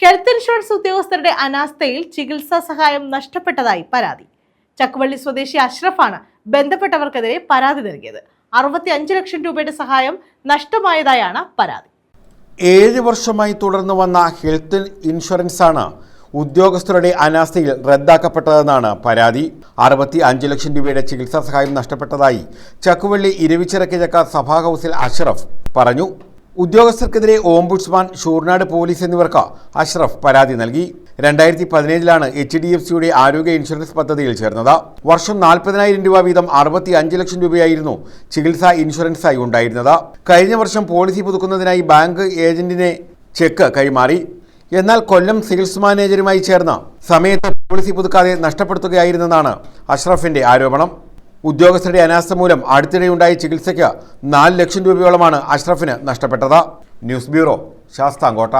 Health insurance ഉദ്യോഗസ്ഥരുടെ അനാസ്ഥയിൽ ചികിത്സാ സഹായം നഷ്ടപ്പെട്ടതായി പരാതി. ചക്കുവള്ളി സ്വദേശി അഷ്റഫാണ് ബന്ധപ്പെട്ടവർക്കെതിരെ പരാതി നൽകിയത്. അറുപത്തി അഞ്ച് ലക്ഷം രൂപയുടെ സഹായം നഷ്ടമായതായാണ് പരാതി. ഏഴ് വർഷമായി തുടർന്നു വന്ന ഹെൽത്ത് ഇൻഷുറൻസ് ആണ് ഉദ്യോഗസ്ഥരുടെ അനാസ്ഥയിൽ റദ്ദാക്കപ്പെട്ടതെന്നാണ് പരാതി. അറുപത്തി അഞ്ച് ലക്ഷം രൂപയുടെ ചികിത്സാ സഹായം നഷ്ടപ്പെട്ടതായി ചക്കുവള്ളി ഇരവിച്ചിറക്കിഴക്ക സഭാ ഹൗസിൽ അഷ്റഫ് പറഞ്ഞു. ഉദ്യോഗസ്ഥർക്കെതിരെ ഓംബുഡ്സ്മാൻ ഷൂർനാട് പോലീസ് എന്നിവർക്ക് അഷ്റഫ് പരാതി നൽകി. രണ്ടായിരത്തി പതിനേഴിലാണ് എച്ച് ഡി എഫ് സിയുടെ ആരോഗ്യ ഇൻഷുറൻസ് പദ്ധതിയിൽ ചേർന്നത്. വർഷം നാൽപ്പതിനായിരം രൂപ വീതം അറുപത്തി അഞ്ച് ലക്ഷം രൂപയായിരുന്നു ചികിത്സാ ഇൻഷുറൻസായി ഉണ്ടായിരുന്നത്. കഴിഞ്ഞ വർഷം പോളിസി പുതുക്കുന്നതിനായി ബാങ്ക് ഏജന്റിനെ ചെക്ക് കൈമാറി. എന്നാൽ കൊല്ലം സെയിൽസ് മാനേജരുമായി ചേർന്ന സമയത്ത് പോളിസി പുതുക്കാതെ നഷ്ടപ്പെടുത്തുകയായിരുന്നെന്നാണ് അഷ്റഫിന്റെ ആരോപണം. ഉദ്യോഗസ്ഥരുടെ അനാസ്ഥ മൂലം അടുത്തിടെയുണ്ടായ ചികിത്സയ്ക്ക് നാല് ലക്ഷം രൂപയോളമാണ് അഷ്റഫിന് നഷ്ടപ്പെട്ടത്. News bureau Sasthamkotta.